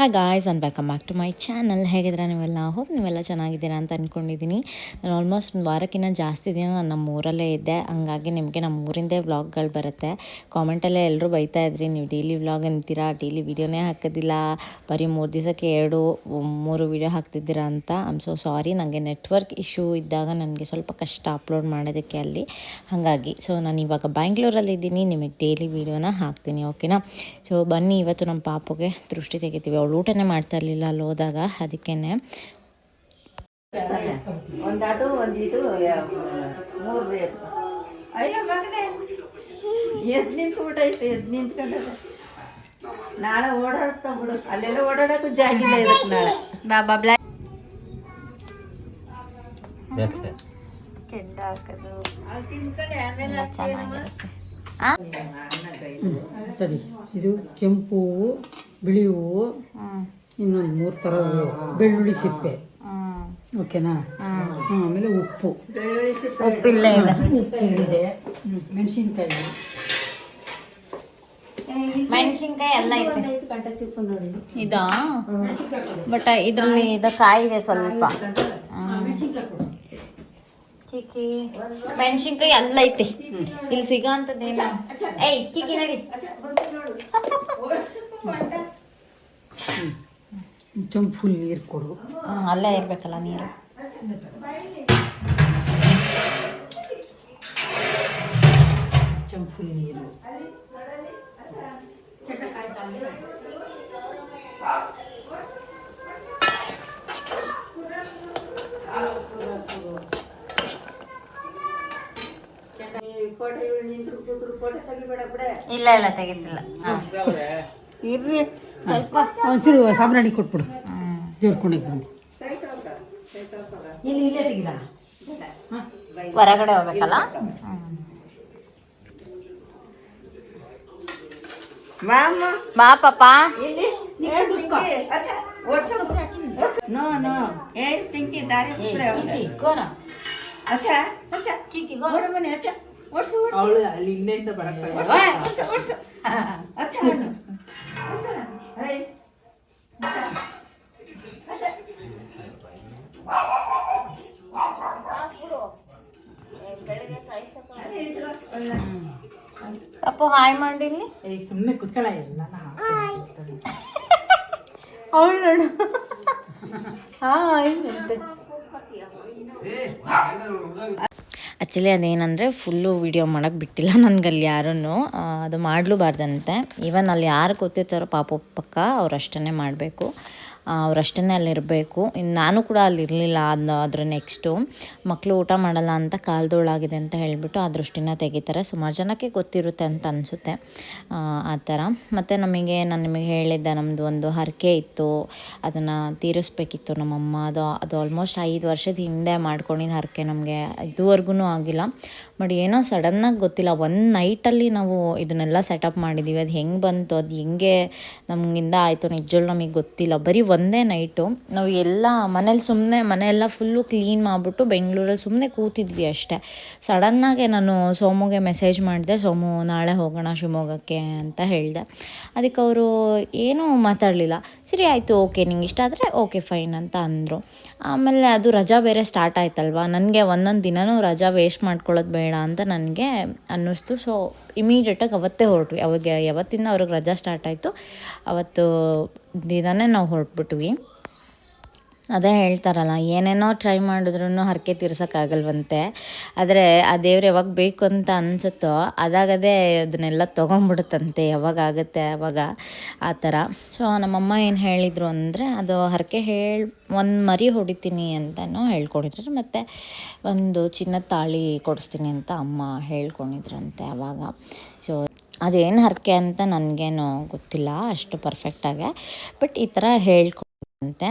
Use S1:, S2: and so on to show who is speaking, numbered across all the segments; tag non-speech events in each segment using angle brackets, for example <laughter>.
S1: Hi guys and welcome back to my channel ಹೇಗಿದ್ರೆ ನೀವೆಲ್ಲ? Hope ನೀವೆಲ್ಲ ಚೆನ್ನಾಗಿದ್ದೀರಾ ಅಂತ ಅಂದ್ಕೊಂಡಿದ್ದೀನಿ ನಾನು ಆಲ್ಮೋಸ್ಟ್ ಒಂದು ವಾರಕ್ಕಿಂತ ಜಾಸ್ತಿ ದಿನ ನಾನು ನಮ್ಮ ಊರಲ್ಲೇ ಇದ್ದೆ. ಹಂಗಾಗಿ ನಿಮಗೆ ನಮ್ಮ ಊರಿಂದೇ ವ್ಲಾಗ್ಗಳು ಬರುತ್ತೆ. ಕಾಮೆಂಟಲ್ಲೇ ಎಲ್ಲರೂ ಬೈತಾ ಇದ್ರಿ, ನೀವು ಡೈಲಿ ವ್ಲಾಗ್ ಅಂತೀರಾ? ಡೈಲಿ ವೀಡಿಯೋನೇ ಹಾಕೋದಿಲ್ಲ. ಬರೀ ಮೂರು ದಿವಸಕ್ಕೆ ಎರಡು, ಮೂರು ವೀಡಿಯೋ ಹಾಕ್ತಿದ್ದೀರಾ ಅಂತ. ಐಮ್ ಸೊ ಸಾರಿ ನನಗೆ ನೆಟ್ವರ್ಕ್ ಇಶ್ಯೂ ಇದ್ದಾಗ ನನಗೆ ಸ್ವಲ್ಪ ಕಷ್ಟ ಅಪ್ಲೋಡ್ ಮಾಡೋದಕ್ಕೆ ಅಲ್ಲಿ. ಹಾಗಾಗಿ ಸೊ ನಾನು ಇವಾಗ ಬ್ಯಾಂಗ್ಳೂರಲ್ಲಿ ಇದ್ದೀನಿ. ನಿಮಗೆ ಡೈಲಿ ವೀಡಿಯೋನ ಹಾಕ್ತೀನಿ ಓಕೆನಾ ಸೊ ಬನ್ನಿ, ಇವತ್ತು ನಮ್ಮ ಪಾಪುಗೆ ದೃಷ್ಟಿ ತೆಗಿತೀವಿ. ಅವಳು ಊಟನೇ ಮಾಡ್ತಾ ಇರಲಿಲ್ಲ ಅಲ್ಲಿ ಹೋದಾಗ ಅದಕ್ಕೇ
S2: ಒಂದಾಟು ಒಂದಿದು ಮೂರು ಬೇಕು. ಅಯ್ಯೋ ಮಗನೇ. ಎದ್ದು ನಿಂತು ಊಟ ಐತೆ ಎದ್ದು ನಿಂತ್ಕೊಂಡದ. ನಾಳೆ ಓಡಾಡ್ತಾ ಬಿಡು. ಅಲ್ಲೆಲ್ಲ ಓಡಾಡಕ್ಕೂ ಜಾಗಿಲ್ಲ ಇದಕ್ಕೆ ನಾಳೆ.
S1: ಬಾಬಾ ಬ್ಲ್ಯಾಕ್
S3: ಇದು ಕೆಂಪು ಹೂವು. ಬಿಳಿ ಹೂವು ಇನ್ನೊಂದು ಮೂರು ಥರ ಹೂವು ಬೆಳ್ಳುಳ್ಳಿ ಸಿಪ್ಪೆ. ಓಕೆನಾ? ಆಮೇಲೆ ಉಪ್ಪು.
S1: ಉಪ್ಪಿಲ್ಲ ಇದೆ.
S3: ಉಪ್ಪು ಇದೆ. ಮೆಣಸಿನ್ಕಾಯಿ.
S1: ಮೆಣಸಿನ್ಕಾಯಿ ಎಲ್ಲ
S2: ನೋಡಿ.
S1: ಇದಾ? ಬಟ್ ಇದರಲ್ಲಿ ಇದು ಕಾಯಿ ಇದೆ ಸ್ವಲ್ಪ ಕಿಕಿ ಮೆಣಸಿನ್ಕಾಯಿ ಎಲ್ಲ ಐತಿ. ಇಲ್ಲಿ ಸಿಗೋ ಅಂಥದ್ದೇನು ಏಯ್ ಕಿಕಿ ನಡಿ.
S3: ಚಂಪು ನೀರು ಕೊಡು.
S1: ಅಲ್ಲೇ ಇರಬೇಕಲ್ಲ ನೀರು.
S3: ನೀರು
S2: ಫೋಟೋ ತೆಗಿಬೇಡ ಬಿಡೆ
S1: ಇಲ್ಲ ಇಲ್ಲ ತೆಗಿತಿಲ್ಲ. ಇರ್ರಿ ಸ್ವಲ್ಪ
S3: ಒಂಚೂರು ಸಾಂಬ್ರಾಣಿ ಕೊಟ್ಬಿಡು. ದೇವ್ರ ಕುಣಿಗೆ ಬಂದು ಇಲ್ಲಿ ಇಲ್ಲೇ ತೆಗಿದ
S1: ಹೊರಗಡೆ ಹೋಗ್ಬೇಕಲ್ಲ? ಬಾ ಪಾಪ.
S2: ಇಲ್ಲಿ ನೋ ನೋ ಏ ಪಿಂಕಿ ದಾರಿ ಅಚ್ಚ. ಅಚ್ಚ. ಅಚ್ಚ ಓಡು ಬನ್ನಿ ಅಚ್ಚ. ಓಡ್ಸು ಓಡ್ಸು.
S3: ಅವಳು ಅಲ್ಲಿ ಇಲ್ಲಿಂದ ಬರಕ್ಕೆ
S2: ಅಚ್ಚ. ಅಚ್ಚ.
S1: ಅಪ್ಪ ಹಾಯ್ ಮಾಡಿಲ್ಲಿ
S3: ಸುಮ್ಮನೆ ಕುತ್ಕೊಳ್ಳ
S1: ಅವಳು ನೋಡು. ಹಾಯ್ ಅಂತೆ ಆ್ಯಕ್ಚುಲಿ ಅದೇನಂದರೆ ಫುಲ್ಲು ವೀಡಿಯೋ ಮಾಡೋಕ್ಕೆ ಬಿಟ್ಟಿಲ್ಲ ಅಲ್ಲಿ ಯಾರೂ ಅದು ಮಾಡಲೂಬಾರ್ದಂತೆ. ಈವನ್ ಅಲ್ಲಿ ಯಾರು ಕೂತಿರ್ತಾರೋ ಪಾಪ ಪಕ್ಕ ಅವ್ರು ಅಷ್ಟೇ ಮಾಡಬೇಕು. ಅವರಷ್ಟೇ ಅಲ್ಲಿರಬೇಕು. ಇನ್ನು ನಾನು ಕೂಡ ಅಲ್ಲಿ ಇರಲಿಲ್ಲ ಅದು ಅದ್ರ ನೆಕ್ಸ್ಟು ಮಕ್ಕಳು ಊಟ ಮಾಡಲ್ಲ ಅಂತ ಕಾಲ್ದೋಳಾಗಿದೆ ಅಂತ ಹೇಳಿಬಿಟ್ಟು ಆ ದೃಷ್ಟಿನ ತೆಗಿತಾರೆ. ಸುಮಾರು ಜನಕ್ಕೆ ಗೊತ್ತಿರುತ್ತೆ ಅಂತ ಅನಿಸುತ್ತೆ, ಆ ಥರ. ಮತ್ತು ನಮಗೆ ನಾನು ನಿಮಗೆ ಹೇಳಿದ್ದೆ ನಮ್ಮದು ಒಂದು ಹರಕೆ ಇತ್ತು. ಅದನ್ನು ತೀರಿಸ್ಬೇಕಿತ್ತು ನಮ್ಮಮ್ಮ. ಅದು ಅದು ಆಲ್ಮೋಸ್ಟ್ ಐದು ವರ್ಷದ ಹಿಂದೆ ಮಾಡ್ಕೊಂಡಿದ್ದ ಹರಕೆ ನಮಗೆ ಇದುವರೆಗೂ ಆಗಿಲ್ಲ. ಬಟ್ ಏನೋ ಸಡನ್ನಾಗಿ ಗೊತ್ತಿಲ್ಲ. ಒಂದು ನೈಟಲ್ಲಿ ನಾವು ಇದನ್ನೆಲ್ಲ ಸೆಟಪ್ ಮಾಡಿದ್ದೀವಿ ಅದು ಹೆಂಗೆ ಬಂತು, ಅದು ಹೆಂಗೆ ನಮಗಿಂದ ಆಯಿತು ನಿಜವೂ ನಮಗೆ ಗೊತ್ತಿಲ್ಲ. ಬರೀ ಒಂದೇ ನೈಟು. ನಾವು ಎಲ್ಲ ಮನೇಲಿ ಸುಮ್ಮನೆ ಮನೆಯೆಲ್ಲ ಫುಲ್ಲು ಕ್ಲೀನ್ ಮಾಡಿಬಿಟ್ಟು ಬೆಂಗಳೂರಲ್ಲಿ ಸುಮ್ಮನೆ ಕೂತಿದ್ವಿ ಅಷ್ಟೇ. ಸಡನ್ನಾಗೆ ನಾನು ಸೋಮುಗೆ ಮೆಸೇಜ್ ಮಾಡಿದೆ, ಸೋಮು ನಾಳೆ ಹೋಗೋಣ ಶಿವಮೊಗ್ಗಕ್ಕೆ ಅಂತ ಹೇಳಿದೆ. ಅದಕ್ಕೆ ಅವರು ಏನೂ ಮಾತಾಡಲಿಲ್ಲ. ಸರಿ ಆಯಿತು, ಓಕೆ, ನಿಂಗೆ ಇಷ್ಟ ಆದರೆ ಓಕೆ, ಫೈನ್ ಅಂತ ಅಂದರು. ಆಮೇಲೆ ಅದು ರಜಾ ಬೇರೆ ಸ್ಟಾರ್ಟ್ ಆಯ್ತಲ್ವಾ? ನನಗೆ ಒಂದೊಂದು ದಿನವೂ ರಜಾ ವೇಸ್ಟ್ ಮಾಡ್ಕೊಳ್ಳೋದು ಬೇಡ. ಅಂತ ನನಗೆ ಅನ್ನಿಸ್ತು. ಸೊ ಇಮಿಡಿಯೇಟಾಗಿ ಅವತ್ತೇ ಹೊರಟ್ವಿ. ಅವಾಗ ಯಾವತ್ತಿಂದ ಅವ್ರಿಗೆ ರಜಾ ಸ್ಟಾರ್ಟ್ ಆಯಿತು. ಅವತ್ತು ದಿನವೇ ನಾವು ಹೊರಟ್ಬಿಟ್ವಿ. ಅದೇ ಹೇಳ್ತಾರಲ್ಲ, ಏನೇನೋ ಟ್ರೈ ಮಾಡಿದ್ರೂ ಹರಕೆ ತೀರ್ಸೋಕ್ಕಾಗಲ್ವಂತೆ ಆದರೆ ಆ ದೇವ್ರು ಯಾವಾಗ ಬೇಕು ಅಂತ ಅನಿಸುತ್ತೋ, ಅದಾಗದೇ ಅದನ್ನೆಲ್ಲ ತೊಗೊಂಬಿಡುತ್ತಂತೆ ಯಾವಾಗ ಆಗುತ್ತೆ ಆ ಥರ. ಸೊ ನಮ್ಮಮ್ಮ ಏನು ಹೇಳಿದರು ಅಂದರೆ, ಅದು ಹರಕೆ ಹೇಳಿ, ಒಂದು ಮರಿ ಹೊಡಿತೀನಿ ಅಂತಲೂ ಹೇಳ್ಕೊಂಡಿದ್ರು. ಮತ್ತು ಒಂದು ಚಿನ್ನದ ತಾಳಿ ಕೊಡಿಸ್ತೀನಿ ಅಂತ ಅಮ್ಮ ಹೇಳ್ಕೊಂಡಿದ್ರಂತೆ ಆವಾಗ ಸೊ ಅದೇನು ಹರಕೆ ಅಂತ ನನಗೇನು ಗೊತ್ತಿಲ್ಲ, ಅಷ್ಟು ಪರ್ಫೆಕ್ಟಾಗೆ ಬಟ್ ಈ ಥರ ಹೇಳ್ಕೊಡಂತೆ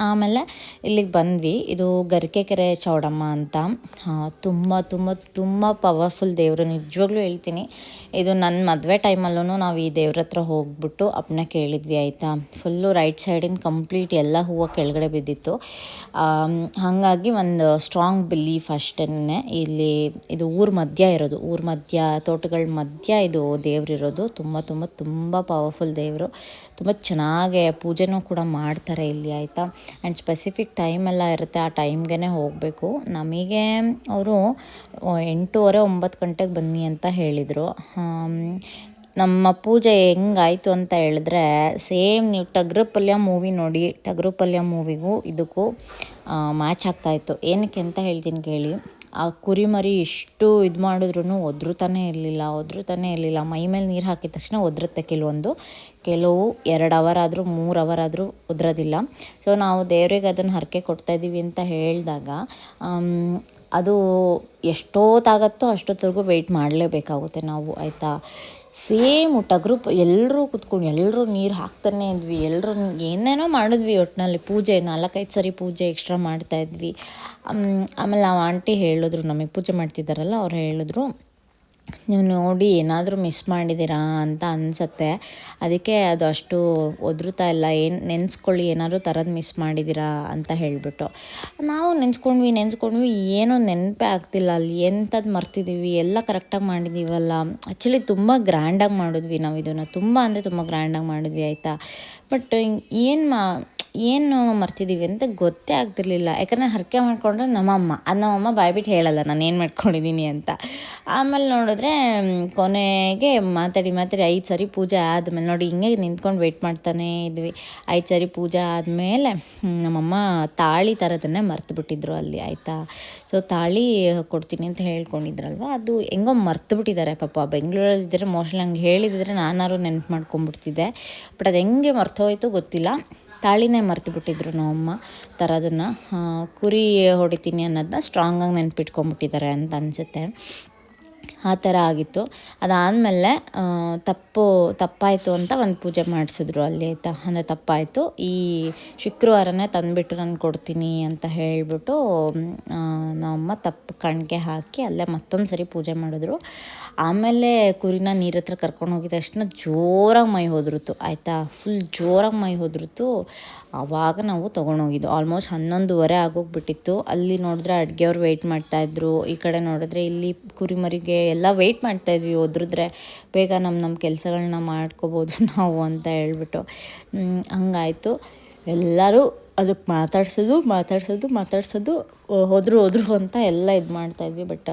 S1: ಆಮೇಲೆ ಇಲ್ಲಿಗೆ ಬಂದ್ವಿ. ಇದು ಗರಿಕೆ ಕೆರೆ ಚೌಡಮ್ಮ ಅಂತ. ತುಂಬ ತುಂಬ ತುಂಬ ಪವರ್ಫುಲ್ ದೇವರು. ನಿಜವಾಗ್ಲೂ ಹೇಳ್ತೀನಿ. ಇದು ನನ್ನ ಮದುವೆ ಟೈಮಲ್ಲೂ ನಾವು ಈ ದೇವ್ರ ಹತ್ರ ಹೋಗ್ಬಿಟ್ಟು ಅಪ್ಪನ ಕೇಳಿದ್ವಿ, ಆಯಿತಾ? ಫುಲ್ಲು ರೈಟ್ ಸೈಡಿಂದ ಕಂಪ್ಲೀಟ್ ಎಲ್ಲ ಹೂವು ಕೆಳಗಡೆ ಬಿದ್ದಿತ್ತು. ಹಾಗಾಗಿ ಒಂದು ಸ್ಟ್ರಾಂಗ್ ಬಿಲೀಫ್ ಅಷ್ಟೇ ಇಲ್ಲಿ ಇದು ಊರ ಮಧ್ಯ ಇರೋದು. ಊರ ಮಧ್ಯ, ತೋಟಗಳ ಮಧ್ಯ ಇದು ದೇವರಿರೋದು ತುಂಬ ತುಂಬ ತುಂಬ ಪವರ್ಫುಲ್ ದೇವರು. ತುಂಬ ಚೆನ್ನಾಗೆ ಪೂಜೆನೂ ಕೂಡ ಮಾಡ್ತಾರೆ ಇಲ್ಲಿ, ಆಯಿತಾ? ಆ್ಯಂಡ್ ಸ್ಪೆಸಿಫಿಕ್ ಟೈಮ್ ಎಲ್ಲ ಇರುತ್ತೆ, ಆ ಟೈಮ್ಗೆ ಹೋಗಬೇಕು. ನಮಗೆ ಅವರು ಎಂಟೂವರೆ, ಒಂಬತ್ತು ಗಂಟೆಗೆ ಬನ್ನಿ ಅಂತ ಹೇಳಿದರು. ನಮ್ಮ ಪೂಜೆ ಹೆಂಗಾಯಿತು ಅಂತ ಹೇಳಿದ್ರೆ ಸೇಮ್ ನೀವು ಟಗ್ರು ಪಲ್ಯ ಮೂವಿ ನೋಡಿ ಟಗ್ರು ಪಲ್ಯ ಮೂವಿಗೂ ಇದಕ್ಕೂ ಮ್ಯಾಚ್ ಆಗ್ತಾಯಿತ್ತು ಏನಕ್ಕೆ ಅಂತ ಹೇಳ್ತೀನಿ ಕೇಳಿ. ಆ ಕುರಿಮರಿ ಇಷ್ಟು ಇದು ಮಾಡಿದ್ರು ಒದ್ರುತಾನೇ ಇರಲಿಲ್ಲ ಒದ್ರುತಾನೇ ಇರಲಿಲ್ಲ. ಮೈ ಮೇಲೆ ನೀರು ಹಾಕಿದ ತಕ್ಷಣ ಒದ್ರುತ್ತೆ ಕೆಲವೊಂದು. ಕೆಲವು ಎರಡು ಅವರ್ ಆದರೂ, ಮೂರು ಅವರ್ ಆದರೂ ಉದ್ರೋದಿಲ್ಲ ಸೊ ನಾವು ದೇವ್ರಿಗೆ ಅದನ್ನು ಹರಕೆ ಕೊಡ್ತಾಯಿದ್ದೀವಿ ಅಂತ ಹೇಳಿದಾಗ ಅದು ಎಷ್ಟೊತ್ತಾಗತ್ತೋ ಅಷ್ಟೊತ್ತವರೆಗೂ ವೆಯ್ಟ್ ಮಾಡಲೇಬೇಕಾಗುತ್ತೆ ನಾವು, ಆಯಿತಾ? ಸೇಮ್ ಟಗ್ರೂಪ್ ಎಲ್ಲರೂ ಕುತ್ಕೊಂಡು ಎಲ್ಲರೂ ನೀರು ಹಾಕ್ತಾನೆ ಇದ್ವಿ ಎಲ್ಲರೂ ಏನೇನೋ ಮಾಡಿದ್ವಿ ಒಟ್ಟಿನಲ್ಲಿ ಪೂಜೆ, ನಾಲ್ಕೈದು ಸರಿ ಪೂಜೆ ಎಕ್ಸ್ಟ್ರಾ ಮಾಡ್ತಾಯಿದ್ವಿ ಆಮೇಲೆ ನಾವು ಆಂಟಿ ಹೇಳಿದ್ರು ನಮಗೆ ಪೂಜೆ ಮಾಡ್ತಿದ್ದಾರಲ್ಲ, ಅವ್ರು ಹೇಳಿದ್ರು ನೀವು ನೋಡಿ ಏನಾದರೂ ಮಿಸ್ ಮಾಡಿದ್ದೀರಾ ಅಂತ ಅನಿಸತ್ತೆ. ಅದಕ್ಕೆ ಅದು ಅಷ್ಟು ಒದ್ರುತಾ ಇಲ್ಲ. ಏನು ನೆನೆಸ್ಕೊಳ್ಳಿ, ಏನಾದರೂ ಥರದ್ದು ಮಿಸ್ ಮಾಡಿದ್ದೀರಾ ಅಂತ ಹೇಳಿಬಿಟ್ಟು. ನಾವು ನೆನೆಸ್ಕೊಂಡ್ವಿ ನೆನೆಸ್ಕೊಂಡ್ವಿ. ಏನೂ ನೆನಪೇ ಆಗ್ತಿಲ್ಲ. ಅಲ್ಲಿ ಎಂಥದ್ದು ಮರ್ತಿದ್ದೀವಿ, ಎಲ್ಲ ಕರೆಕ್ಟಾಗಿ ಮಾಡಿದ್ದೀವಲ್ಲ. ಆ್ಯಕ್ಚುಲಿ ತುಂಬ ಗ್ರ್ಯಾಂಡಾಗಿ ಮಾಡಿದ್ವಿ ನಾವು ಇದನ್ನು ತುಂಬ ಅಂದರೆ ತುಂಬ ಗ್ರ್ಯಾಂಡಾಗಿ ಮಾಡಿದ್ವಿ, ಆಯಿತಾ? ಬಟ್ ಏನು ಮಾ ಏನು ಮರ್ತಿದ್ದೀವಿ ಅಂತ ಗೊತ್ತೇ ಆಗ್ತಿರ್ಲಿಲ್ಲ. ಯಾಕಂದರೆ ಹರಕೆ ಮಾಡಿಕೊಂಡ್ರೆ ನಮ್ಮಮ್ಮ, ಅದು ನಮ್ಮಮ್ಮ ಬಾಯ್ಬಿಟ್ಟು ಹೇಳಲ್ಲ ನಾನು ಏನು ಮಾಡ್ಕೊಂಡಿದ್ದೀನಿ ಅಂತ. ಆಮೇಲೆ ನೋಡಿದ್ರೆ ಕೊನೆಗೆ ಮಾತಾಡಿ ಮಾತಾಡಿ ಐದು ಸರಿ ಪೂಜೆ ಆದಮೇಲೆ ನೋಡಿ ಹಿಂಗೆ ನಿಂತ್ಕೊಂಡು ವೆಯ್ಟ್ ಮಾಡ್ತಾನೇ ಇದ್ವಿ. ಐದು ಸರಿ ಪೂಜೆ ಆದಮೇಲೆ ನಮ್ಮಮ್ಮ ತಾಳಿ ಥರದನ್ನೇ ಮರ್ತು ಬಿಟ್ಟಿದ್ರು ಅಲ್ಲಿ, ಆಯಿತಾ? ಸೊ ತಾಳಿ ಕೊಡ್ತೀನಿ ಅಂತ ಹೇಳ್ಕೊಂಡಿದ್ರಲ್ವ? ಅದು ಹೆಂಗೋ ಮರ್ತು ಬಿಟ್ಟಿದ್ದಾರೆ ಪಾಪ. ಬೆಂಗಳೂರಲ್ಲಿ ಇದ್ದರೆ ಮೋಸ್ಟ್ಲಿ ಹಂಗೆ ಹೇಳಿದಿದ್ರೆ ನಾನಾರು ನೆನ್ಪು ಮಾಡ್ಕೊಂಡ್ಬಿಡ್ತಿದ್ದೆ ಬಟ್ ಅದು ಹೆಂಗೆ ಮರ್ತೋಯ್ತು ಗೊತ್ತಿಲ್ಲ. ತಾಳಿನೇ ಮರೆತು ಬಿಟ್ಟಿದ್ರು ನಮ್ಮಮ್ಮ. ತರೋದನ್ನು ಕುರಿ ಹೊಡಿತೀನಿ ಅನ್ನೋದನ್ನ ಸ್ಟ್ರಾಂಗಾಗಿ ನೆನ್ಪಿಟ್ಕೊಂಬಿಟ್ಟಿದ್ದಾರೆ ಅಂತ ಅನಿಸುತ್ತೆ. ಆ ಥರ ಆಗಿತ್ತು. ಅದಾದಮೇಲೆ ತಪ್ಪು, ತಪ್ಪಾಯಿತು ಅಂತ ಒಂದು ಪೂಜೆ ಮಾಡಿಸಿದ್ರು ಅಲ್ಲಿ ಆಯಿತಾ ಅಂದರೆ ತಪ್ಪಾಯಿತು. ಈ ಶುಕ್ರವಾರನೇ ತಂದುಬಿಟ್ಟು ನಾನು ಕೊಡ್ತೀನಿ ಅಂತ ಹೇಳಿಬಿಟ್ಟು ನಮ್ಮಮ್ಮ ತಪ್ಪು ಕಣ್ಣಿಗೆ ಹಾಕಿ ಅಲ್ಲೇ ಮತ್ತೊಂದು ಸರಿ ಪೂಜೆ ಮಾಡಿದ್ರು. ಆಮೇಲೆ ಕುರಿನ ನೀರ ಹತ್ರ ಕರ್ಕೊಂಡು ಹೋಗಿದ ತಕ್ಷಣ ಜೋರಾಗಿ ಮೈ ಹೋದ್ರುತು ಆಯಿತಾ? ಫುಲ್ ಜೋರಾಗಿ ಮೈ ಹೋದ್ರುತು ಆವಾಗ ನಾವು ತೊಗೊಂಡೋಗಿದ್ದು. ಆಲ್ಮೋಸ್ಟ್ ಹನ್ನೊಂದುವರೆ ಆಗೋಗ್ಬಿಟ್ಟಿತ್ತು. ಅಲ್ಲಿ ನೋಡಿದ್ರೆ ಅಡುಗೆಯವ್ರು ವೆಯ್ಟ್ ಮಾಡ್ತಾಯಿದ್ರು ಈ ಕಡೆ ನೋಡಿದ್ರೆ ಇಲ್ಲಿ ಕುರಿಮರಿಗೆ ಎಲ್ಲ ವೆಯ್ಟ್ ಮಾಡ್ತಾಯಿದ್ವಿ ಒದ್ರಿದ್ರೆ ಬೇಗ ನಮ್ಮ ನಮ್ಮ ಕೆಲಸಗಳನ್ನ ಮಾಡ್ಕೋಬೋದು <laughs> ನಾವು ಅಂತ ಹೇಳ್ಬಿಟ್ಟು. ಹಂಗಾಯಿತು. ಎಲ್ಲರೂ ಅದಕ್ಕೆ ಮಾತಾಡ್ಸೋದು ಮಾತಾಡ್ಸೋದು ಮಾತಾಡ್ಸೋದು ಹೋದರು ಹೋದ್ರು ಅಂತ ಎಲ್ಲ ಇದು ಮಾಡ್ತಾಯಿದ್ವಿ ಬಟ್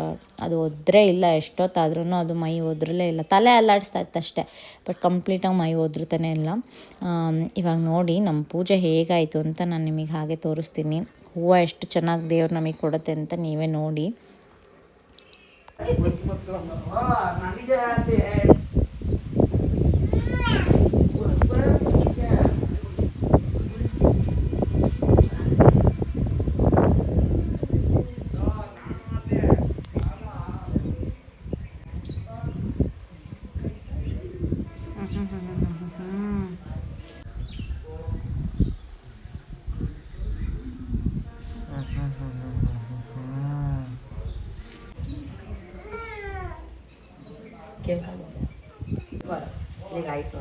S1: ಅದು ಒದ್ರೇ ಇಲ್ಲ ಎಷ್ಟೊತ್ತಾದ್ರೂ ಅದು ಮೈ ಹೋದ್ರಲ್ಲೇ ಇಲ್ಲ. ತಲೆ ಅಲ್ಲಾಡಿಸ್ತಾ ಇತ್ತು ಅಷ್ಟೇ ಬಟ್ ಕಂಪ್ಲೀಟಾಗಿ ಮೈ ಒದ್ರುತಾನೆ ಇಲ್ಲ. ಇವಾಗ ನೋಡಿ ನಮ್ಮ ಪೂಜೆ ಹೇಗಾಯಿತು ಅಂತ ನಾನು ನಿಮಗೆ ಹಾಗೆ ತೋರಿಸ್ತೀನಿ. ಹೂವು ಎಷ್ಟು ಚೆನ್ನಾಗಿ ದೇವ್ರು ನಮಗೆ ಕೊಡುತ್ತೆ ಅಂತ ನೀವೇ ನೋಡಿ. Ah, nanti jadi eh.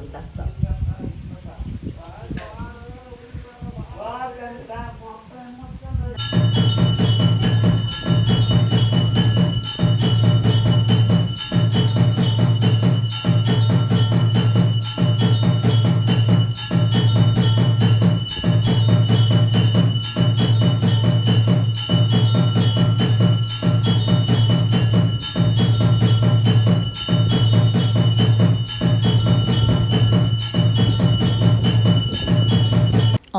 S2: ಈಗ ಆಯಿತು ಅಂತ ಅರ್ಥ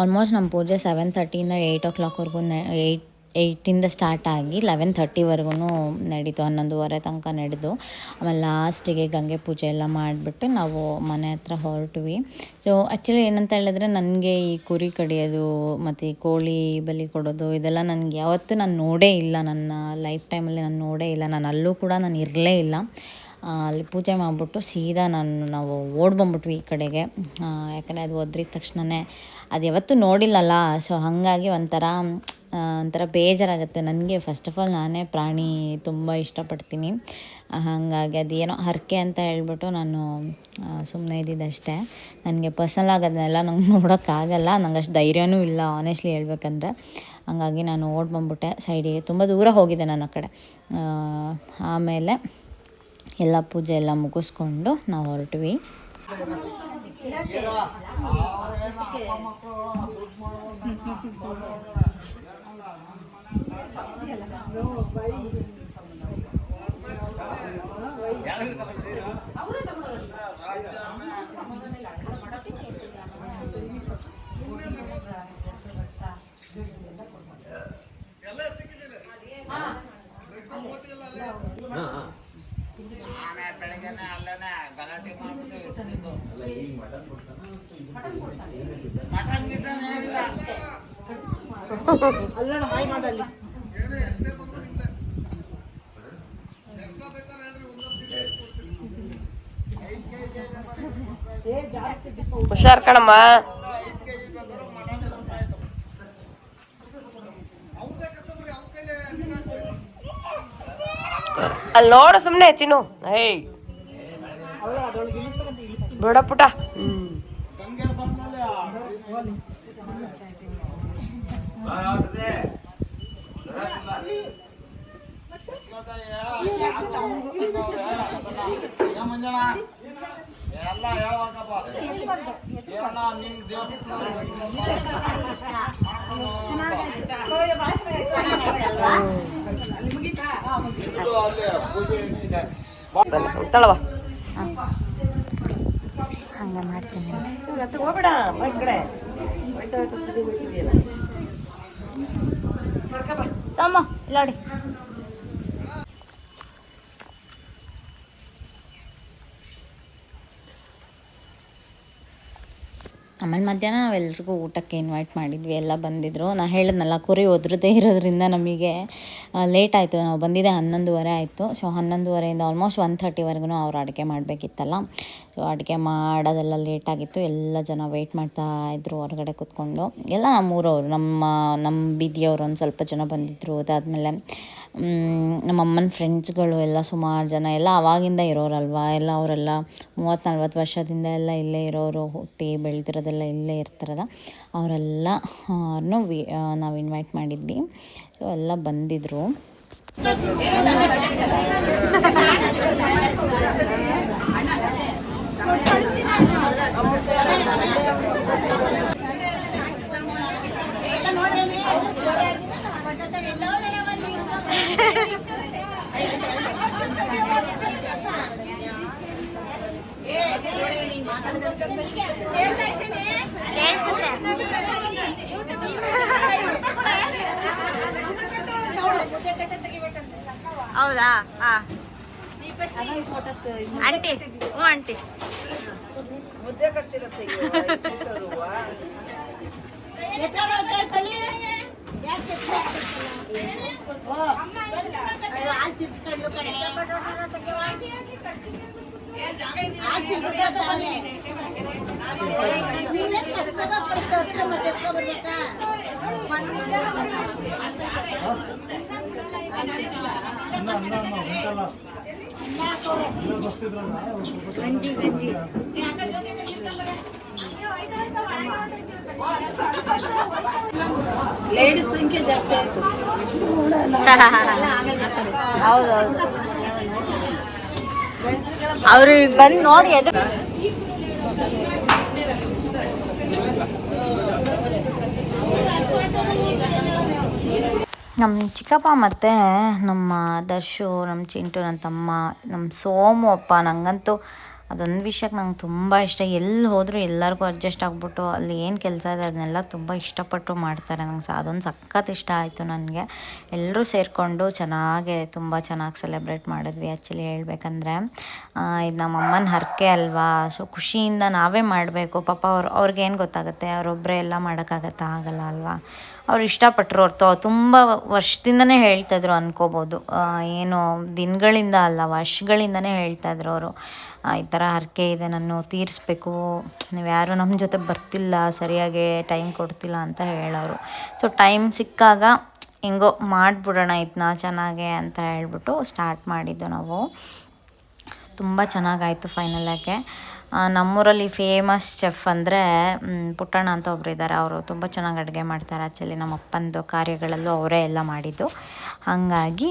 S1: ಆಲ್ಮೋಸ್ಟ್ ನಮ್ಮ ಪೂಜೆ ಸೆವೆನ್ ತರ್ಟಿಯಿಂದ ಏಯ್ಟ್ ಓ ಕ್ಲಾಕ್ವರೆಗೂ ಏಯ್ಟ್, ಏಯ್ಟಿಂದ ಸ್ಟಾರ್ಟ್ ಆಗಿ ಲೆವೆನ್ ತರ್ಟಿವರೆಗೂ ನಡೀತು, ಹನ್ನೊಂದುವರೆ ತನಕ ನಡೆದು. ಆಮೇಲೆ ಲಾಸ್ಟಿಗೆ ಗಂಗೆ ಪೂಜೆ ಎಲ್ಲ ಮಾಡಿಬಿಟ್ಟು ನಾವು ಮನೆ ಹತ್ರ ಹೊರಟ್ವಿ. ಸೊ ಆ್ಯಕ್ಚುಲಿ ಏನಂತ ಹೇಳಿದ್ರೆ ನನಗೆ ಈ ಕುರಿ ಕಡಿಯೋದು ಮತ್ತು ಈ ಕೋಳಿ ಬಲಿ ಕೊಡೋದು ಇದೆಲ್ಲ ನನಗೆ ಯಾವತ್ತೂ ನಾನು ನೋಡೇ ಇಲ್ಲ. ನನ್ನ ಲೈಫ್ ಟೈಮಲ್ಲಿ ನಾನು ನೋಡೇ ಇಲ್ಲ. ನಾನು ಅಲ್ಲೂ ಕೂಡ ನಾನು ಇರಲೇ ಇಲ್ಲ. ಅಲ್ಲಿ ಪೂಜೆ ಮಾಡಿಬಿಟ್ಟು ಸೀದಾ ನಾನು, ನಾವು ಓಡ್ ಬಂದ್ಬಿಟ್ವಿ ಈ ಕಡೆಗೆ. ಯಾಕಂದರೆ ಅದು ಒದ್ರಿದ ತಕ್ಷಣವೇ ಅದು ಯಾವತ್ತೂ ನೋಡಿಲ್ಲಲ್ಲ. ಸೊ ಹಾಗಾಗಿ ಒಂಥರ ಒಂಥರ ಬೇಜಾರಾಗುತ್ತೆ ನನಗೆ. ಫಸ್ಟ್ ಆಫ್ ಆಲ್ ನಾನೇ ಪ್ರಾಣಿ ತುಂಬ ಇಷ್ಟಪಡ್ತೀನಿ. ಹಾಗಾಗಿ ಅದೇನೋ ಹರಕೆ ಅಂತ ಹೇಳ್ಬಿಟ್ಟು ನಾನು ಸುಮ್ಮನೆ ಇದ್ದಿದ್ದಷ್ಟೇ. ನನಗೆ ಪರ್ಸ್ನಲಾಗಿ ಅದನ್ನೆಲ್ಲ ನಂಗೆ ನೋಡೋಕ್ಕಾಗಲ್ಲ. ನಂಗೆ ಅಷ್ಟು ಧೈರ್ಯನೂ ಇಲ್ಲ ಆನೆಸ್ಟ್ಲಿ ಹೇಳ್ಬೇಕಂದ್ರೆ. ಹಾಗಾಗಿ ನಾನು ಓಡ್ ಬಂದ್ಬಿಟ್ಟೆ. ಸೈಡಿಗೆ ತುಂಬ ದೂರ ಹೋಗಿದ್ದೆ ನಾನು ಆ ಕಡೆ. ಆಮೇಲೆ ಎಲ್ಲ ಪೂಜೆ ಎಲ್ಲ ಮುಗಿಸ್ಕೊಂಡು ನಾವು ಹೊರಟ್ವಿ.
S4: ಅದಕ್ಕೆ ನಾನೇ ಬೆಳಗ್ಗೆನೆ ಅಲ್ಲೇ ಗಲಾಟೆ ಮಾಡಿ ಹುಷಾರ್ ಕಣಮ್ಮ. ಅಲ್ಲಿ ನೋಡು ಸುಮ್ಮನೆ ಚಿನ್ನು. ಹೇಯ್ ಬಿಡ ಪುಟ. ತಳವ.
S1: ಹಂಗೆ ಮಾಡ್ತೀನಿ ಸಮ ನೋಡಿ. ಆಮೇಲೆ ಮಧ್ಯಾಹ್ನ ನಾವೆಲ್ರಿಗೂ ಊಟಕ್ಕೆ ಇನ್ವೈಟ್ ಮಾಡಿದ್ವಿ, ಎಲ್ಲ ಬಂದಿದ್ದರು ನಾ ಹೇಳಿದ್ನಲ್ಲ, ಕುರಿ ಒದ್ರದೇ ಇರೋದ್ರಿಂದ ನಮಗೆ ಲೇಟ್ ಆಯಿತು. ನಾವು ಬಂದಿದ್ದೆ ಹನ್ನೊಂದುವರೆ ಆಯಿತು. ಸೊ ಹನ್ನೊಂದುವರೆಯಿಂದ ಆಲ್ಮೋಸ್ಟ್ ಒನ್ ಥರ್ಟಿವರೆಗೂ ಅವ್ರು ಅಡುಗೆ ಮಾಡಬೇಕಿತ್ತಲ್ಲ. ಸೊ ಅಡುಗೆ ಮಾಡೋದೆಲ್ಲ ಲೇಟ್ ಆಗಿತ್ತು. ಎಲ್ಲ ಜನ ವೆಯ್ಟ್ ಮಾಡ್ತಾ ಇದ್ದರು ಹೊರಗಡೆ ಕೂತ್ಕೊಂಡು. ಎಲ್ಲ ನಮ್ಮೂರವರು, ನಮ್ಮ ನಮ್ಮ ಬೀದಿಯವರು ಒಂದು ಸ್ವಲ್ಪ ಜನ ಬಂದಿದ್ದರು ಅದಾದಮೇಲೆ ನಮ್ಮ ಅಮ್ಮನ ಫ್ರೆಂಡ್ಸ್ಗಳು ಎಲ್ಲ ಸುಮಾರು ಜನ ಎಲ್ಲ ಅವಾಗಿಂದ ಇರೋರಲ್ವ? ಎಲ್ಲ ಅವರೆಲ್ಲ ಮೂವತ್ತು ನಲ್ವತ್ತು ವರ್ಷದಿಂದ ಎಲ್ಲ ಇಲ್ಲೇ ಇರೋರು, ಹುಟ್ಟಿ ಬೆಳೆದಿರೋದೆಲ್ಲ ಇಲ್ಲೇ ಇರ್ತಾರಲ್ಲ, ಅವರೆಲ್ಲ ಅವ್ರನ್ನು ವಿ ನಾವು ಇನ್ವೈಟ್ ಮಾಡಿದ್ವಿ. ಸೊ ಎಲ್ಲ ಬಂದಿದ್ದರು ಹೌದಾ ಹಾಂ ಆಂಟಿ ಹ್ಞೂ ಆಂಟಿ.
S2: ಮುದ್ದೆ ಕಟ್ಟಿರುತ್ತೆ
S3: ಲೇಡೀಸ್ ಸಂಖ್ಯೆ ಜಾಸ್ತಿ ಆಯ್ತು.
S1: ಹೌದೌದು. ಅವ್ರಿಗೆ ಬಂದು ನೋಡಿ ಎದುರು ನಮ್ಮ ಚಿಕ್ಕಪ್ಪ ಮತ್ತು ನಮ್ಮ ದರ್ಶು ನಮ್ಮ ಚಿಂಟು ನನ್ನ ತಮ್ಮ ನಮ್ಮ ಸೋಮು ಅಪ್ಪ ನನಗಂತೂ ಅದೊಂದು ವಿಷಯಕ್ಕೆ ನಂಗೆ ತುಂಬ ಇಷ್ಟ. ಎಲ್ಲಿ ಹೋದರೂ ಎಲ್ಲರಿಗೂ ಅಡ್ಜಸ್ಟ್ ಆಗಿಬಿಟ್ಟು ಅಲ್ಲಿ ಏನು ಕೆಲಸ ಇದೆ ಅದನ್ನೆಲ್ಲ ತುಂಬ ಇಷ್ಟಪಟ್ಟು ಮಾಡ್ತಾರೆ ನಂಗೆ ಸಹ ಅದೊಂದು ಸಖತ್ ಇಷ್ಟ ಆಯಿತು ನನಗೆ. ಎಲ್ಲರೂ ಸೇರಿಕೊಂಡು ಚೆನ್ನಾಗೆ ತುಂಬ ಚೆನ್ನಾಗಿ ಸೆಲೆಬ್ರೇಟ್ ಮಾಡಿದ್ವಿ ಆ್ಯಕ್ಚುಲಿ ಹೇಳಬೇಕಂದ್ರೆ. ಇದು ನಮ್ಮ ಅಮ್ಮನ ಹರಕೆ ಅಲ್ವಾ? ಸೊ, ಖುಷಿಯಿಂದ ನಾವೇ ಮಾಡಬೇಕು. ಪಾಪ ಅವ್ರು, ಅವ್ರಿಗೇನು ಗೊತ್ತಾಗುತ್ತೆ? ಅವರೊಬ್ಬರೇ ಎಲ್ಲ ಮಾಡೋಕ್ಕಾಗತ್ತಾ? ಆಗಲ್ಲ ಅಲ್ವಾ? ಅವ್ರು ಇಷ್ಟಪಟ್ಟರು ಅವ್ರು ತುಂಬ ವರ್ಷದಿಂದನೇ ಹೇಳ್ತಾಯಿದ್ರು ಅನ್ಕೋಬೋದು. ಏನು, ದಿನಗಳಿಂದ ಅಲ್ಲ, ವರ್ಷಗಳಿಂದನೇ ಹೇಳ್ತಾಯಿದ್ರು ಅವರು. ಈ ಥರ ಹರಕೆ ಇದೆ, ನಾನು ತೀರಿಸ್ಬೇಕು. ನೀವು ಯಾರು ನಮ್ಮ ಜೊತೆ ಬರ್ತಿಲ್ಲ, ಸರಿಯಾಗಿ ಟೈಮ್ ಕೊಡ್ತಿಲ್ಲ ಅಂತ ಹೇಳೋರು. ಸೊ ಟೈಮ್ ಸಿಕ್ಕಾಗ ಹೆಂಗೋ ಮಾಡಿಬಿಡೋಣ ಇದನ್ನ ಚೆನ್ನಾಗೆ ಅಂತ ಹೇಳ್ಬಿಟ್ಟು ಸ್ಟಾರ್ಟ್ ಮಾಡಿದ್ದು ನಾವು. ತುಂಬ ಚೆನ್ನಾಗಾಯಿತು ಫೈನಲಾಗೆ ನಮ್ಮೂರಲ್ಲಿ ಫೇಮಸ್ ಚೆಫ್ ಅಂದರೆ ಪುಟ್ಟಣ್ಣ ಅಂತ ಒಬ್ರು ಇದ್ದಾರೆ ಅವರು ತುಂಬ ಚೆನ್ನಾಗಿ ಅಡುಗೆ ಮಾಡ್ತಾರೆ. ಆ್ಯಕ್ಚುಲಿ ನಮ್ಮ ಅಪ್ಪಂದು ಕಾರ್ಯಗಳಲ್ಲೂ ಅವರೇ ಎಲ್ಲ ಮಾಡಿದ್ದು. ಹಾಗಾಗಿ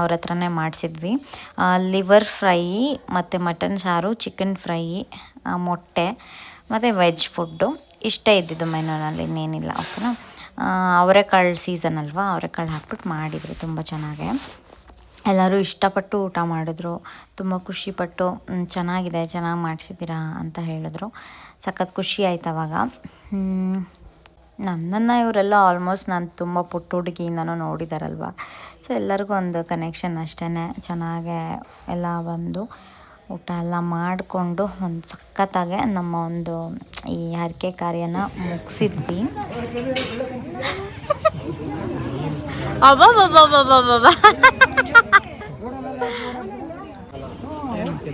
S1: ಅವ್ರ ಹತ್ರನೇ ಮಾಡಿಸಿದ್ವಿ. ಲಿವರ್ ಫ್ರೈ ಮತ್ತು ಮಟನ್ ಸಾರು ಚಿಕನ್ ಫ್ರೈ ಮೊಟ್ಟೆ ಮತ್ತು ವೆಜ್ ಫುಡ್ಡು ಇಷ್ಟೇ ಇದ್ದಿದ್ದು ಮೆನುನಲ್ಲಿ ಇನ್ನೇನಿಲ್ಲ ಓಕೆನಾ ಅವರೆಕಾಳು ಸೀಸನ್ ಅಲ್ವಾ? ಅವರೆಕಾಳು ಹಾಕ್ಬಿಟ್ಟು ಮಾಡಿದರು ತುಂಬ ಚೆನ್ನಾಗೆ. ಎಲ್ಲರೂ ಇಷ್ಟಪಟ್ಟು ಊಟ ಮಾಡಿದ್ರು ತುಂಬ ಖುಷಿಪಟ್ಟು "ಹ್ಮ್, ಚೆನ್ನಾಗಿದೆ ಚೆನ್ನಾಗಿ ಮಾಡಿಸಿದ್ದೀರಾ? ಅಂತ ಹೇಳಿದ್ರು. ಸಖತ್ ಖುಷಿ ಆಯ್ತು ಅವಾಗ. ನನ್ನನ್ನು ಇವರೆಲ್ಲ ಆಲ್ಮೋಸ್ಟ್ ನಾನು ತುಂಬ ಪುಟ್ಟ ಹುಡುಗಿಯಿಂದನೂ ನೋಡಿದಾರಲ್ವ? ಸೊ ಎಲ್ಲರಿಗೂ ಒಂದು ಕನೆಕ್ಷನ್ ಅಷ್ಟೇ ಚೆನ್ನಾಗೇ ಎಲ್ಲ ಬಂದು ಊಟ ಎಲ್ಲ ಮಾಡಿಕೊಂಡು ಒಂದು ಸಖತ್ತಾಗೆ ನಮ್ಮ ಒಂದು ಈ ಹರಕೆ ಕಾರ್ಯನ ಮುಗಿಸಿದ್ವಿ. ಅಬ್ಬಬ್ಬಬ್ಬಬ್ಬಬ್ಬಬ್ಬ.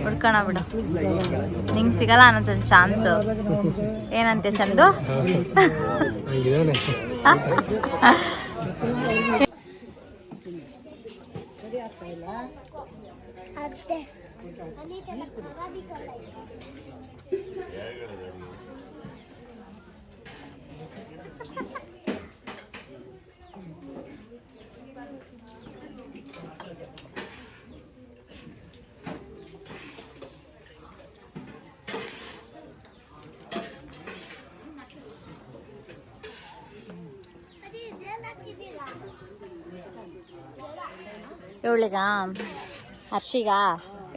S1: ಹುಡ್ಕೋಣ ಬಿಡ. ನಿಂಗೆ ಸಿಗಲ್ಲ ಅನ್ನೋದೊಂದು ಚಾನ್ಸ್ ಏನಂತೆ ಚಂದು? <laughs> <laughs> ಇವಳಿಗ ಹರ್ಷಿಗ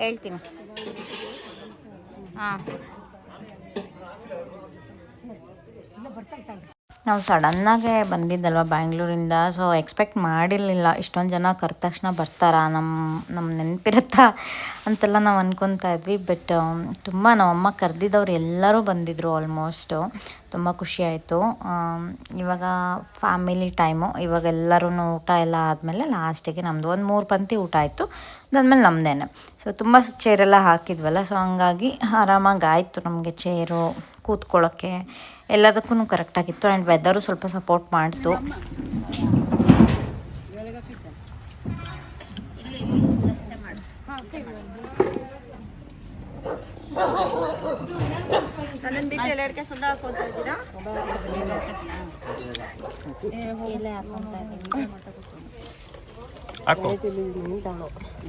S1: ಹೇಳ್ತೀನಿ. ಹಾಂ. ನಾವು ಸಡನ್ನಾಗೆ ಬಂದಿದ್ದಲ್ವ ಬ್ಯಾಂಗ್ಳೂರಿಂದ ಸೊ ಎಕ್ಸ್ಪೆಕ್ಟ್ ಮಾಡಿರಲಿಲ್ಲ. ಇಷ್ಟೊಂದು ಜನ ಕರೆದ ತಕ್ಷಣ ಬರ್ತಾರಾ? ನಮ್ಮ ನಮ್ಮ ನೆನಪಿರುತ್ತಾ? ಅಂತೆಲ್ಲ ನಾವು ಅಂದ್ಕೊತಾ ಇದ್ವಿ. ಬಟ್ ತುಂಬ ನಮ್ಮಮ್ಮ ಕರೆದಿದ್ದವ್ರು ಎಲ್ಲರೂ ಬಂದಿದ್ದರು ಆಲ್ಮೋಸ್ಟು ತುಂಬ ಖುಷಿ ಆಯಿತು. ಇವಾಗ ಫ್ಯಾಮಿಲಿ ಟೈಮು ಇವಾಗ ಎಲ್ಲರೂ ಊಟ ಎಲ್ಲ ಆದಮೇಲೆ ಲಾಸ್ಟಿಗೆ ನಮ್ಮದು ಒಂದು ಮೂರು ಪಂಕ್ತಿ ಊಟ ಆಯಿತು. ಅದಾದಮೇಲೆ ನಮ್ಮದೇನೆ ಸೊ ತುಂಬ ಚೇರೆಲ್ಲ ಹಾಕಿದ್ವಲ್ಲ. ಸೊ ಹಂಗಾಗಿ ಆರಾಮಾಗಿ ಆಯಿತು ನಮಗೆ ಚೇರು ಕೂತ್ಕೊಳ್ಳೋಕ್ಕೆ ಎಲ್ಲದಕ್ಕೂ ಕರೆಕ್ಟಾಗಿತ್ತು ಆ್ಯಂಡ್ ವೆದರು ಸ್ವಲ್ಪ ಸಪೋರ್ಟ್ ಮಾಡ್ತು
S4: ನನ್ನನ್ನು ಬಿಟ್ಟು ಎಲ್ಲ ಅಡಿಕೆ ಸುಣ್ಣ ಹಾಕೋತಾ ಇದ್ದೀರಾ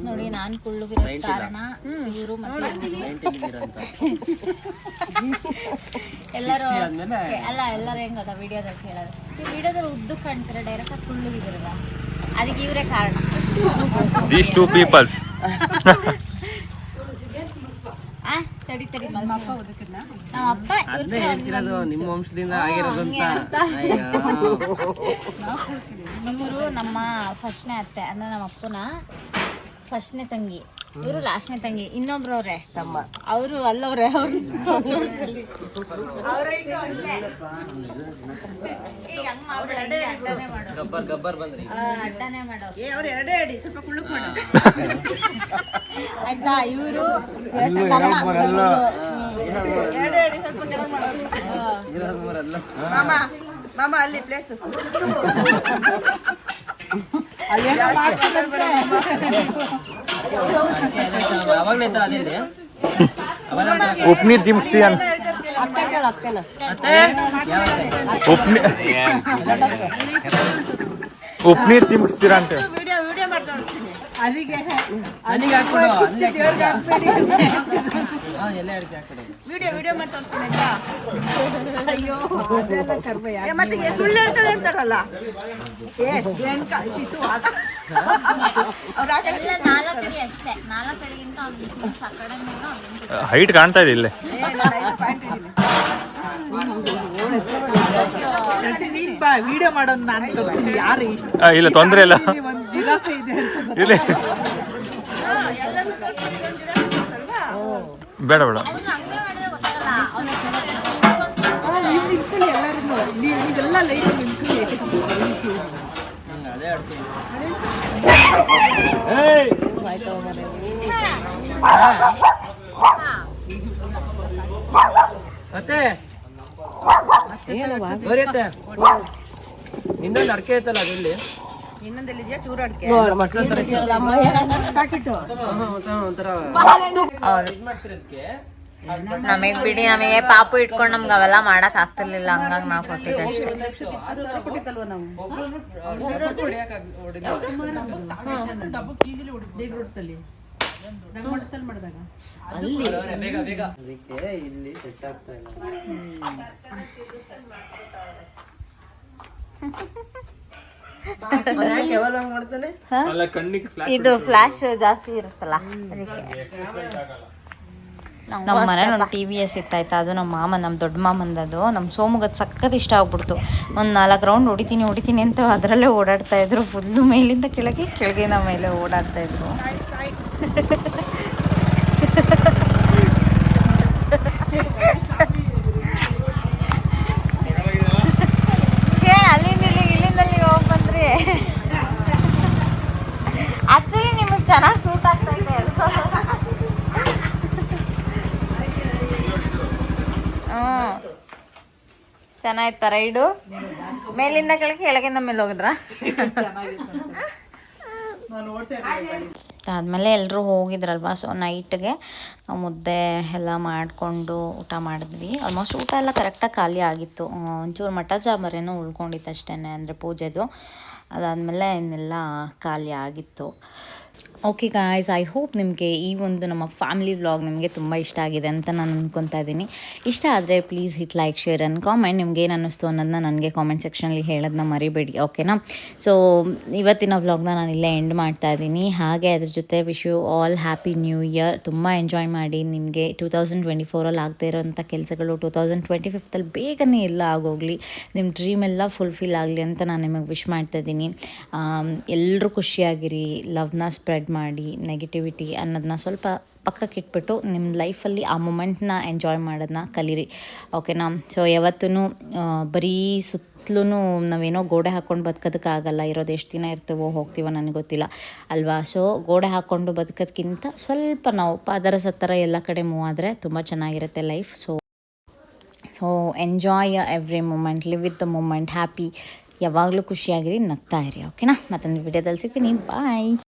S1: ನೋಡಿ ನಾನು ಕುಳ್ಳುಗಿರೋ ಕಾರಣ ಇವರು ಎಲ್ಲರೂ ಅಲ್ಲ ಎಲ್ಲರೂ ಹೆಂಗದ ವಿಡಿಯೋದಲ್ಲಿ ಕೇಳೋದು? ಈ ವಿಡಿಯೋದಲ್ಲಿ ಉದ್ದು ಕಾಣ್ತಾರೆ ಡೈರೆಕ್ಟ್ ಆಗಿ ಕುಳ್ಳುಗಿದಿರಲ್ಲ ಅದಕ್ಕೆ ಇವರೇ ಕಾರಣ.
S5: ದೀಸ್ ಟೂ ಪೀಪಲ್ಸ್
S1: ಆ ತಡಿ ತಡಿ ನಮ್ಮ ಅಪ್ಪ ನಮ್ಮ ಅಪ್ಪ
S6: ಹೇಳ್ತಿರೋದು ನಿಮ್ಮ ವಂಶದಿಂದ ಆಗಿರೋದು ಅಂತ.
S1: ಇವರು ನಮ್ಮ ಫಸ್ಟ್ನೇ ಅತ್ತೆ ಅಂದ್ರೆ ನಮ್ಮ ಅಪ್ಪನ ಫಸ್ಟ್ನೇ ತಂಗಿ. ಇವರು ಲಾಸ್ಟ್ನೇ ತಂಗಿ ಇನ್ನೊಬ್ರವ್ರೆ. ತಮ್ಮ. ಅವರು ಅಲ್ಲವ್ರೆ ಅವ್ರು
S6: ಗಬ್ಬರ್ ಗಬ್ಬರ್ ಬಂದ್ರಿ.
S1: ಅಡ್ಡಾನೆ ಮಾಡೋ
S4: ಏ ಅವ್ರು ಎರಡೇ ಅಡಿ ಸ್ವಲ್ಪ ಕುಳ್ಳುಕ್ ಮಾಡು.
S1: ಆಯ್ತಾ ಇವರು
S4: ಎರಡೇ ಅಡಿ ಸ್ವಲ್ಪ ಕೆಳಗೆ ಮಾಡು.
S6: ಇರೋದು ಮೂರಲ್ಲ
S4: ಮಾಮ ಮಾಮ ಅಲ್ಲಿ ಪ್ಲೇಸ್
S6: ಅವಾಗಲೇ ಇತ್ತ ಅದೇ ಇದೆ
S5: ಉಪ್ನೀರ್ ತಿಮ್ಸ್ತೀಯನ್ ಉಪ್ನಿ ಉಪ್ನೀರ್ ತಿಮ್ಸ್ತೀರ ಅಂತ
S4: ವಿಡಿಯೋ ವಿಡಿಯೋ ಮಾಡ್ತಾ ಹೋಗ್ತೀನಿ
S6: ನನಗೆ ಹಾಕ್ಬಿಡು ಅಲ್ಲಿ ಹಾ ಎಲ್ಲ ಅಡಿಕೆ ಹಾಕ್ಬಿಡು.
S4: ವಿಡಿಯೋ ವಿಡಿಯೋ ಮಾಡ್ತಾ ಹೋಗ್ತೀನಿ ಆಯ್ತಾ? ಅಯ್ಯೋ. ಏ, ಮತ್ತೆ ಏ, ಸುಳ್ಳು ಹೇಳ್ತಾಳೆ ಅಂತಾರಲ್ಲ? ಏ ಏನ್ ಸಿತು ಅದ ಅವ್ರು ಆ ಕಡೆ
S1: ಎಲ್ಲ ನಾಲ್ಕು ಅಷ್ಟೇ ನಾಲ್ಕಡಿಗಿಂತ ಒಂದು ಇಂಚ್ ಆ ಕಡೆ ಮೇಲೆ ಒಂದು ಇಂಚ್
S5: ಹೈಟ್ ಕಾಣ್ತಾ ಇದೆ ಇಲ್ಲೇ.
S7: ವಿಡಿಯೋ ಮಾಡೋದು ನಾನು ತೋರಿಸ್ತೀನಿ ಯಾರು ಇಷ್ಟ
S5: ಇಲ್ಲ ತೊಂದರೆ ಇಲ್ಲ.
S7: ಒಂದು ಜಿರಾಫೆ ಇದೆ ಅಂತ
S5: ಇಲ್ಲಿ. ಬೇಡ ಬೇಡ.
S7: ನೀವೆಲ್ಲ
S6: ಆಡ್ತೀನಿ ಮತ್ತೆ? ಇನ್ನೊಂದು ಅಡಕೆ ಐತಲ್ಲ ಮಾಡ್ತಿರೋದಕ್ಕೆ
S1: ನಮಗೆ ಬಿಡಿ ನಮಗೆ ಪಾಪು ಇಟ್ಕೊಂಡು ನಮ್ಗೆ ಅವೆಲ್ಲ ಮಾಡಕ್ ಆಗ್ತಿರ್ಲಿಲ್ಲ ಹಂಗಾಗಿ ನಾವು ಕೊಟ್ಟಿದ್ದೆ. ಅಷ್ಟೇ
S6: ಬೇಗ ಬೇಗ. ಅದಕ್ಕೆ ಇಲ್ಲಿ ಸೆಟ್ ಆಗ್ತಾ ಇಲ್ಲ.
S1: ಇದು ಫ್ಲಾಶ್ ಜಾಸ್ತಿ ಇರುತ್ತಲ್ಲ ಅದಕ್ಕೆ. ನಮ್ಮ ಮನೆ ಒಂದು ಟಿ ವಿ ಎಸ್ ಇತ್ತಾಯ್ತಾ ಅದು ನಮ್ಮ ಮಾಮ ನಮ್ಮ ದೊಡ್ಡ ಮಾಮಂದದು ನಮ್ಮ ಸೋಮಗದ್ ಸಖತ್ ಇಷ್ಟ ಆಗ್ಬಿಡ್ತು. ಒಂದು ನಾಲ್ಕು ರೌಂಡ್ ಹೊಡಿತೀನಿ ಹೊಡಿತೀನಿ ಅಂತ ಅದರಲ್ಲೇ ಓಡಾಡ್ತಾ ಇದ್ರು. ಫುಲ್ಲು ಮೇಲಿಂದ ಕೆಳಗೆ ಕೆಳಗಿನ ಮೇಲೆ ಓಡಾಡ್ತಾ ಇದ್ರು. <laughs> ಅಲ್ಲಿಂದ ಇಲ್ಲಿ ನಿಮಗೆ ಚೆನ್ನಾಗಿ ಸೂಟ್ ಹ್ಞೂ ರೈಡು? ಮೇಲಿಂದ ಕೆಳಗೆ ಕೆಳಗಿಂದ ಮೇಲೆ ಹೋಗಿದ್ರಾ? <laughs> ಆದಮೇಲೆ ಎಲ್ಲರೂ ಹೋಗಿದ್ರಲ್ವ? ಸೊ ನೈಟ್ಗೆ ನಾವು ಮುದ್ದೆ ಎಲ್ಲ ಮಾಡಿಕೊಂಡು ಊಟ ಮಾಡಿದ್ವಿ. ಆಲ್ಮೋಸ್ಟ್ ಊಟ ಎಲ್ಲ ಕರೆಕ್ಟಾಗಿ ಖಾಲಿ ಆಗಿತ್ತು. ಒಂಚೂರು ಮಠ ಸಾಂಬಾರೇನೋ ಉಳ್ಕೊಂಡಿತ್ತು ಅಷ್ಟೇ ಅಂದರೆ ಪೂಜೆದು. ಅದಾದಮೇಲೆ ಇನ್ನೆಲ್ಲ ಖಾಲಿ ಆಗಿತ್ತು. ಓಕೆ ಗಾಯ್ಸ್ ಐ ಹೋಪ್ ನಿಮಗೆ ಈ ಒಂದು ನಮ್ಮ ಫ್ಯಾಮಿಲಿ ವ್ಲಾಗ್ ನಿಮಗೆ ತುಂಬ ಇಷ್ಟ ಆಗಿದೆ ಅಂತ ನಾನು ಅಂದ್ಕೊತಾ ಇದ್ದೀನಿ ಇಷ್ಟ ಆದರೆ please hit like share and comment ನಿಮ್ಗೆ ಏನು ಅನ್ನಿಸ್ತು ಅನ್ನೋದನ್ನ ನನಗೆ ಕಾಮೆಂಟ್ ಸೆಕ್ಷನಲ್ಲಿ ಹೇಳೋದನ್ನ ಮರಿಬೇಡಿ ಓಕೆನಾ ಸೊ ಇವತ್ತಿನ ವ್ಲಾಗ್ನ ನಾನು ಇಲ್ಲೇ ಎಂಡ್ ಮಾಡ್ತಾ ಇದ್ದೀನಿ ಹಾಗೆ ಅದ್ರ ಜೊತೆ wish you all happy new year ತುಂಬ ಎಂಜಾಯ್ ಮಾಡಿ ನಿಮಗೆ ಟೂ ತೌಸಂಡ್ ಟ್ವೆಂಟಿ ಫೋರಲ್ಲಿ ಆಗದೇ ಇರೋಂಥ ಕೆಲಸಗಳು ಟೂ ತೌಸಂಡ್ ಟ್ವೆಂಟಿ ಫಿಫ್ತಲ್ಲಿ ಬೇಗನೆ ಎಲ್ಲ ಆಗೋಗಲಿ ನಿಮ್ಮ ಡ್ರೀಮ್ ಎಲ್ಲ ಫುಲ್ಫಿಲ್ ಆಗಲಿ ಅಂತ ನಾನು ನಿಮಗೆ ವಿಶ್ ಮಾಡ್ತಾ ಇದ್ದೀನಿ ಎಲ್ಲರೂ ಖುಷಿಯಾಗಿರಿ ಲವ್ನ ಸ್ಪ್ರೆಡ್ ಮಾಡಿ ನೆಗೆಟಿವಿಟಿ ಅನ್ನೋದನ್ನ ಸ್ವಲ್ಪ ಪಕ್ಕಕ್ಕೆ ಇಟ್ಬಿಟ್ಟು ನಿಮ್ಮ ಲೈಫಲ್ಲಿ ಆ ಮೂಮೆಂಟ್ನ ಎಂಜಾಯ್ ಮಾಡೋದನ್ನ ಕಲೀರಿ. ಓಕೆನಾ ಸೊ ಯಾವತ್ತೂ ಬರೀ ಸುತ್ತಲೂ ನಾವೇನೋ ಗೋಡೆ ಹಾಕ್ಕೊಂಡು ಬದುಕೋದಕ್ಕಾಗಲ್ಲ ಇರೋದು ಎಷ್ಟು ದಿನ ಇರ್ತೀವೋ ಹೋಗ್ತೀವೋ ನನಗೆ ಗೊತ್ತಿಲ್ಲ. ಅಲ್ವಾ? ಸೊ ಗೋಡೆ ಹಾಕ್ಕೊಂಡು ಬದುಕೋದಕ್ಕಿಂತ ಸ್ವಲ್ಪ ನಾವು ಪಾದರ ಸತ್ತರ ಎಲ್ಲ ಕಡೆ ಮೂವ್ ಆದರೆ ತುಂಬ ಚೆನ್ನಾಗಿರುತ್ತೆ life so so enjoy every moment live with the moment happy ಯಾವಾಗಲೂ ಖುಷಿಯಾಗಿರಿ, ನಗ್ತಾ ಇರಿ. ಓಕೆನಾ ಮತ್ತೊಂದು ವಿಡಿಯೋದಲ್ಲಿ ಸಿಗ್ತೀನಿ. ಬಾಯ್